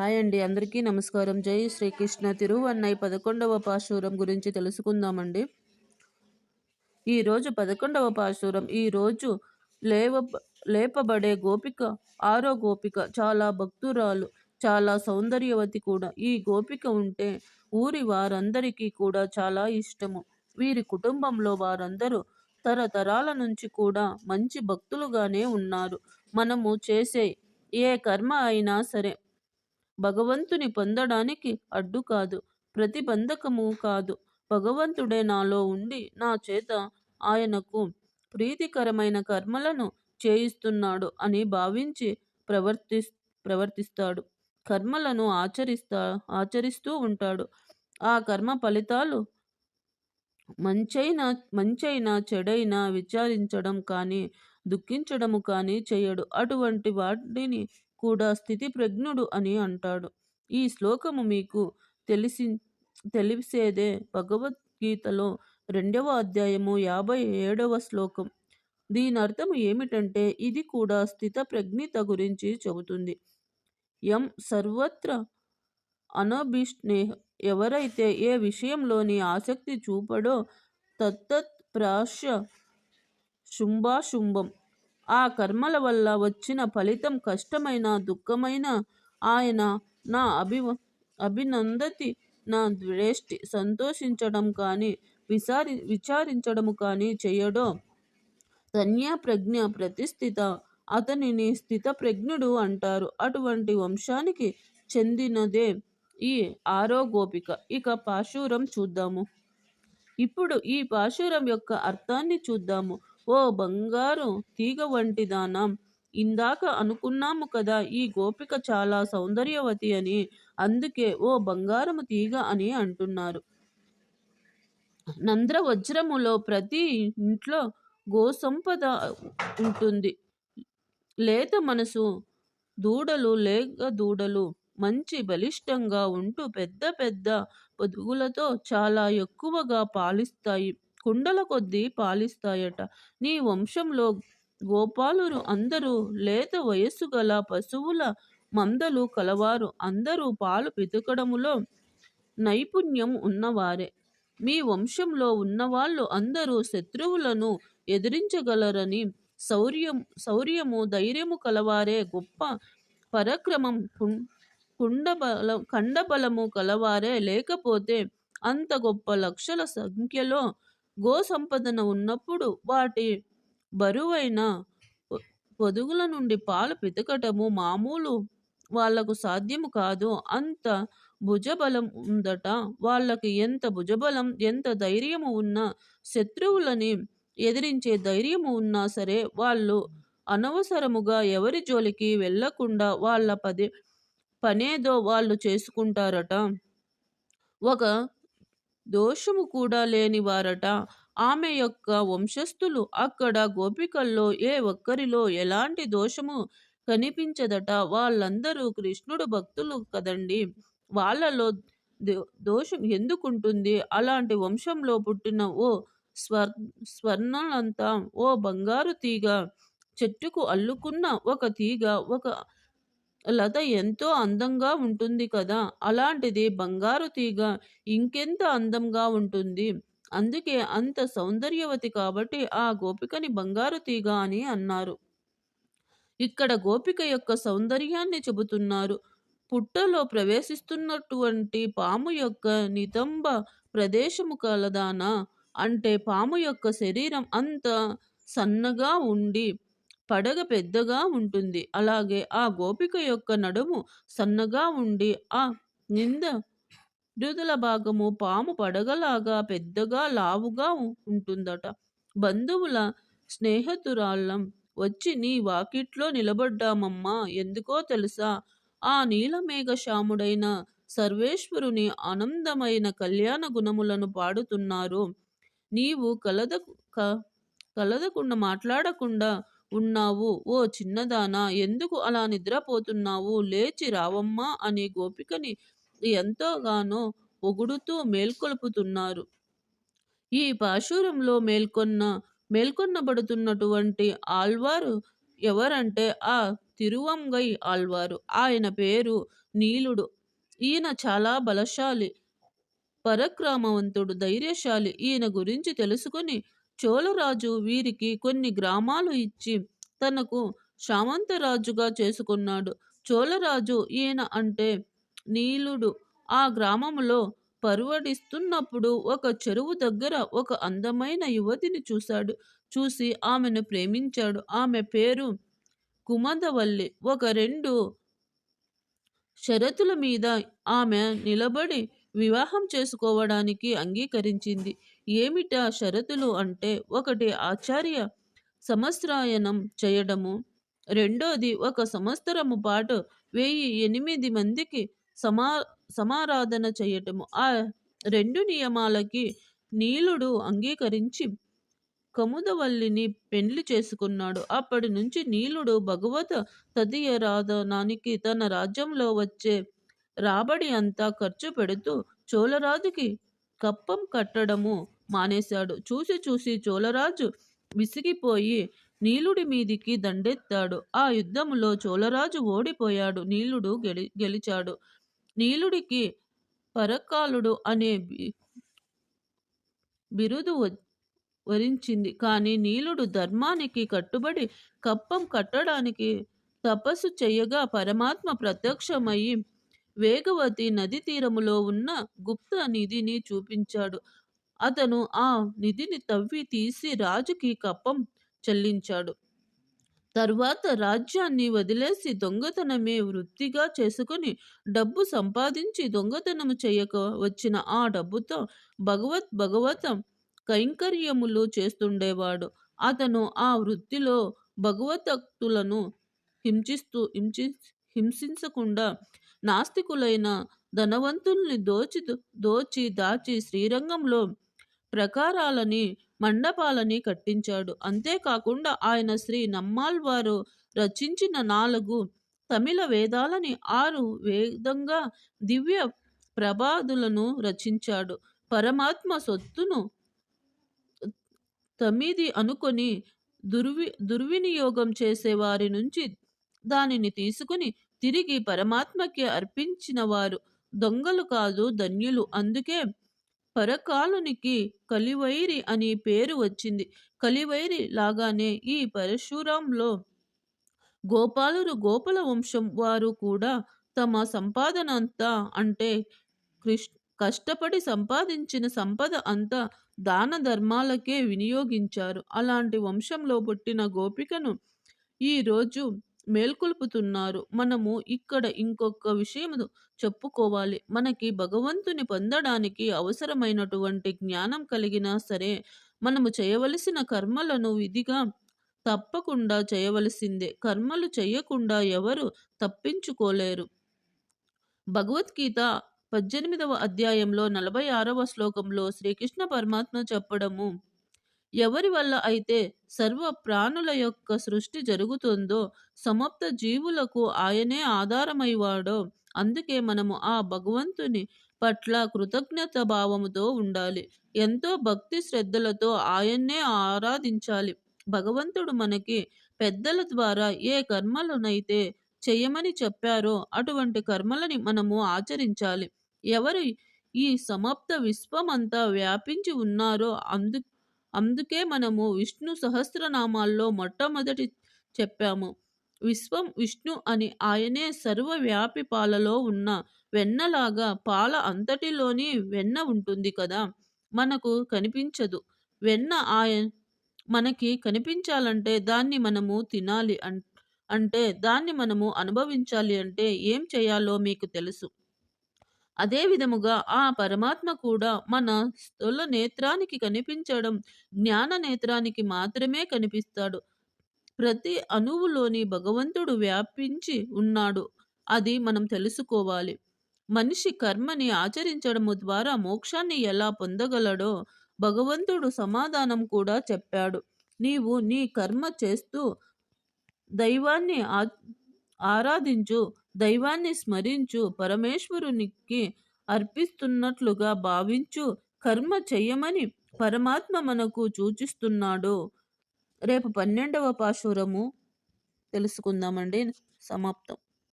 Hi అండి. అందరికీ నమస్కారం. జై శ్రీకృష్ణ. తిరువన్నై పదకొండవ పాశురం గురించి తెలుసుకుందామండి. ఈరోజు పదకొండవ పాశురం. ఈరోజు లేవ లేపబడే గోపిక ఆరో గోపిక చాలా భక్తురాలు చాలా సౌందర్యవతి కూడా. ఈ గోపిక ఉంటే ఊరి వారందరికీ కూడా చాలా ఇష్టము. వీరి కుటుంబంలో వారందరూ తరతరాల నుంచి కూడా మంచి భక్తులుగానే ఉన్నారు. మనము చేసే ఏ కర్మ అయినా సరే భగవంతుని పొందడానికి అడ్డు కాదు ప్రతిబంధకము కాదు. భగవంతుడే నాలో ఉండి నా చేత ఆయనకు ప్రీతికరమైన కర్మలను చేయిస్తున్నాడు అని భావించి ప్రవర్తి ప్రవర్తిస్తాడు. కర్మలను ఆచరిస్తా ఆచరిస్తూ ఉంటాడు. ఆ కర్మ ఫలితాలు మంచైనా మంచైనా చెడైనా విచారించడం కానీ దుఃఖించడము కానీ చేయడు. అటువంటి వాటిని కూడా స్థితి ప్రజ్ఞుడు అని అంటాడు. ఈ శ్లోకము మీకు తెలిసి తెలిసేదే భగవద్గీతలో రెండవ అధ్యాయము యాభై ఏడవ శ్లోకం. దీని అర్థం ఏమిటంటే ఇది కూడా స్థిత ప్రజ్ఞత గురించి చెబుతుంది. ఎం సర్వత్ర అనభిష్ణే ఎవరైతే ఏ విషయంలోని ఆసక్తి చూపడో తత్తత్ ప్రాశ శుంభాశుంభం. ఆ కర్మల వల్ల వచ్చిన ఫలితం కష్టమైన దుఃఖమైన. ఆయన నా అభి అభినందతి నా ద్వేష్టి సంతోషించడం కానీ విచారి విచారించడము కానీ చేయడో. కన్యా ప్రజ్ఞ ప్రతిష్ఠిత. అతనిని స్థిత ప్రజ్ఞుడు అంటారు. అటువంటి వంశానికి చెందినదే ఈ ఆరో గోపిక ఇక పాశురం చూద్దాము. ఇప్పుడు ఈ పాశురం యొక్క అర్థాన్ని చూద్దాము. ఓ బంగారు తీగ వంటి దానం. ఇందాక అనుకున్నాము కదా ఈ గోపిక చాలా సౌందర్యవతి అని. అందుకే ఓ బంగారము తీగ అని అంటున్నారు. నంద్ర వజ్రములో ప్రతి ఇంట్లో గోసంపద ఉంటుంది. లేత మనసు దూడలు లేక దూడలు మంచి బలిష్టంగా ఉంటూ పెద్ద పెద్ద పొదుగులతో చాలా ఎక్కువగా పాలిస్తాయి. కుండల కొద్దీ పాలిస్తాయట. నీ వంశంలో గోపాలురు అందరూ లేత వయస్సు గల పశువుల మందలు కలవారు. అందరూ పాలు పితకడములో నైపుణ్యం ఉన్నవారే. మీ వంశంలో ఉన్నవాళ్ళు అందరూ శత్రువులను ఎదిరించగలరని శౌర్యం శౌర్యము ధైర్యము కలవారే గొప్ప పరక్రమం. కుండబల కండబలము కలవారే లేకపోతే అంత గొప్ప లక్షల సంఖ్యలో గో సంపదన ఉన్నప్పుడు వాటి బరువైన పొదుగుల నుండి పాలు పితకటము మామూలు వాళ్ళకు సాధ్యము కాదు. అంత భుజబలం ఉందట. వాళ్ళకి ఎంత భుజబలం ఎంత ధైర్యము ఉన్నా శత్రువులని ఎదిరించే ధైర్యము ఉన్నా సరే వాళ్ళు అనవసరముగా ఎవరి జోలికి వెళ్ళకుండా వాళ్ళ పది పనేదో వాళ్ళు చేసుకుంటారట. ఒక దోషము కూడా లేని వారట ఆమె యొక్క వంశస్థులు అక్కడ గోపికల్లో ఏ ఒక్కరిలో ఎలాంటి దోషము కనిపించదట? వాళ్ళందరూ కృష్ణుడు భక్తులు కదండి. వాళ్ళలో దోషం ఎందుకుంటుంది? అలాంటి వంశంలో పుట్టిన ఓ స్వర్ స్వర్ణలంతా ఓ బంగారు తీగ చెట్టుకు అల్లుకున్న ఒక తీగ ఒక లత ఎంతో అందంగా ఉంటుంది కదా! అలాంటిది బంగారు తీగ ఇంకెంత అందంగా ఉంటుంది? అందుకే అంత సౌందర్యవతి కాబట్టి ఆ గోపికని బంగారు తీగ అని అన్నారు. ఇక్కడ గోపిక యొక్క సౌందర్యాన్ని చెబుతున్నారు. పుట్టలో ప్రవేశిస్తున్నటువంటి పాము యొక్క నితంబ ప్రదేశము కలదానా? అంటే పాము యొక్క శరీరం అంత సన్నగా ఉండి పడగ పెద్దగా ఉంటుంది. అలాగే ఆ గోపిక యొక్క నడుము సన్నగా ఉండి ఆ నింద విడుదల భాగము పాము పడగలాగా పెద్దగా లావుగా ఉంటుందట. బంధువుల స్నేహితురాళ్ళం వచ్చి నీ వాకిట్లో నిలబడ్డామమ్మా ఎందుకో తెలుసా? ఆ నీలమేఘశ్యాముడైన సర్వేశ్వరుని ఆనందమైన కళ్యాణ గుణములను పాడుతున్నారు. నీవు కలద కలదకుండా మాట్లాడకుండా ఉన్నావు. ఓ చిన్నదానా ఎందుకు అలా నిద్రపోతున్నావు? లేచి రావమ్మా అని గోపికని ఎంతోగానో పొగుడుతూ మేల్కొల్పుతున్నారు. ఈ పాశురంలో మేల్కొన్న మేల్కొన్నబడుతున్నటువంటి ఆల్వారు ఎవరంటే ఆ తిరువంగై ఆళ్వారు. ఆయన పేరు నీలుడు. ఈయన చాలా బలశాలి పరక్రమవంతుడు ధైర్యశాలి. ఈయన గురించి తెలుసుకుని చోళరాజు వీరికి కొన్ని గ్రామాలు ఇచ్చి తనకు సామంతరాజుగా చేసుకున్నాడు. చోళరాజు ఈయన అంటే నీలుడు. ఆ గ్రామంలో పర్వడిస్తున్నప్పుడు ఒక చెరువు దగ్గర ఒక అందమైన యువతిని చూశాడు. చూసి ఆమెను ప్రేమించాడు. ఆమె పేరు కుమందవల్లి. ఒక రెండు షరతుల మీద ఆమె నిలబడి వివాహం చేసుకోవడానికి అంగీకరించింది. ఏమిటా షరతులు అంటే ఒకటి ఆచార్య సమస్రాయనం చేయడము రెండోది ఒక సంవత్సరము పాటు వెయ్యి ఎనిమిది మందికి సమా సమారాధన చేయటము. ఆ రెండు నియమాలకి నీలుడు అంగీకరించి కముదవల్లిని పెండ్లి చేసుకున్నాడు. అప్పటి నుంచి నీలుడు భగవత తదియరాధనానికి తన రాజ్యంలో వచ్చే రాబడి అంతా ఖర్చు పెడుతూ చోళరాజుకి కప్పం కట్టడము మానేశాడు. చూసి చూసి చోళరాజు విసిగిపోయి నీలుడి మీదికి దండెత్తాడు. ఆ యుద్ధంలో చోళరాజు ఓడిపోయాడు. నీలుడు గెలి గెలిచాడు. నీలుడికి పరకాలుడు అనే బిరుదు వరించింది. కానీ నీలుడు ధర్మానికి కట్టుబడి కప్పం కట్టడానికి తపస్సు చేయగా పరమాత్మ ప్రత్యక్షమయ్యి వేగవతి నది తీరములో ఉన్న గుప్త నిధిని చూపించాడు. అతను ఆ నిధిని తవ్వి తీసి రాజుకి కప్పం చెల్లించాడు. తర్వాత రాజ్యాన్ని వదిలేసి దొంగతనమే వృత్తిగా చేసుకుని డబ్బు సంపాదించి దొంగతనము చేయక వచ్చిన ఆ డబ్బుతో భగవత్ భగవత కైంకర్యములు చేస్తుండేవాడు. అతను ఆ వృత్తిలో భగవతక్తులను హింసిస్తూ హింసి హింసించకుండా నాస్తికులైన ధనవంతుల్ని దోచి దోచి దాచి శ్రీరంగంలో ప్రకారాలని మండపాలని కట్టించాడు. అంతేకాకుండా ఆయన శ్రీ నమ్మాల్వారు రచించిన నాలుగు తమిళ వేదాలని ఆరు వేదంగా దివ్య ప్రబాదులను రచించాడు. పరమాత్మ సొత్తును తమిది అనుకొని దుర్వి దుర్వినియోగం చేసే వారి నుంచి దానిని తీసుకుని తిరిగి పరమాత్మకి అర్పించిన వారు దొంగలు కాదు ధన్యులు. అందుకే పరకాలునికి కలివైరి అని పేరు వచ్చింది. కలివైరి లాగానే ఈ పరశురాంలో గోపాలురు గోపాల వంశం వారు కూడా తమ సంపాదన అంతా అంటే కృష్ కష్టపడి సంపాదించిన సంపద అంతా దాన ధర్మాలకే వినియోగించారు. అలాంటి వంశంలో పుట్టిన గోపికను ఈరోజు మేల్కొల్పుతున్నారు. మనము ఇక్కడ ఇంకొక విషయము చెప్పుకోవాలి. మనకి భగవంతుని పొందడానికి అవసరమైనటువంటి జ్ఞానం కలిగినా సరే మనము చేయవలసిన కర్మలను విధిగా తప్పకుండా చేయవలసిందే. కర్మలు చేయకుండా ఎవరు తప్పించుకోలేరు. భగవద్గీత పద్దెనిమిదవ అధ్యాయంలో నలభై ఆరవ శ్లోకంలో శ్రీకృష్ణ పరమాత్మ చెప్పడము ఎవరి వల్ల అయితే సర్వ ప్రాణుల యొక్క సృష్టి జరుగుతుందో సమప్త జీవులకు ఆయనే ఆధారమైవాడో అందుకే మనము ఆ భగవంతుని పట్ల కృతజ్ఞత భావముతో ఉండాలి. ఎంతో భక్తి శ్రద్ధలతో ఆయన్నే ఆరాధించాలి. భగవంతుడు మనకి పెద్దల ద్వారా ఏ కర్మలనైతే చేయమని చెప్పారో అటువంటి కర్మలని మనము ఆచరించాలి. ఎవరు ఈ సమాప్త విశ్వమంతా వ్యాపించి ఉన్నారో అందు అందుకే మనము విష్ణు సహస్రనామాల్లో మొట్టమొదటి చెప్పాము. విశ్వం విష్ణు అని ఆయనే సర్వవ్యాపి పాలలో ఉన్న వెన్నలాగా పాల అంతటిలోని వెన్న ఉంటుంది కదా మనకు కనిపించదు. వెన్న ఆయ మనకి కనిపించాలంటే దాన్ని మనము తినాలి అన్ అంటే దాన్ని మనము అనుభవించాలి అంటే ఏం చేయాలో మీకు తెలుసు. అదే విధముగా ఆ పరమాత్మ కూడా మన స్థూల నేత్రానికి కనిపించడం జ్ఞాన నేత్రానికి మాత్రమే కనిపిస్తాడు. ప్రతి అణువులోని భగవంతుడు వ్యాపించి ఉన్నాడు. అది మనం తెలుసుకోవాలి. మనిషి కర్మని ఆచరించడము ద్వారా మోక్షాన్ని ఎలా పొందగలడో భగవంతుడు సమాధానం కూడా చెప్పాడు. నీవు నీ కర్మ చేస్తూ దైవాన్ని ఆ- ఆరాధించు దైవాన్ని స్మరించు పరమేశ్వరునికి అర్పిస్తున్నట్లుగా భావించు కర్మ చెయ్యమని పరమాత్మ మనకు సూచిస్తున్నాడు. రేపు పన్నెండవ పాశురము తెలుసుకుందామండి. సమాప్తం.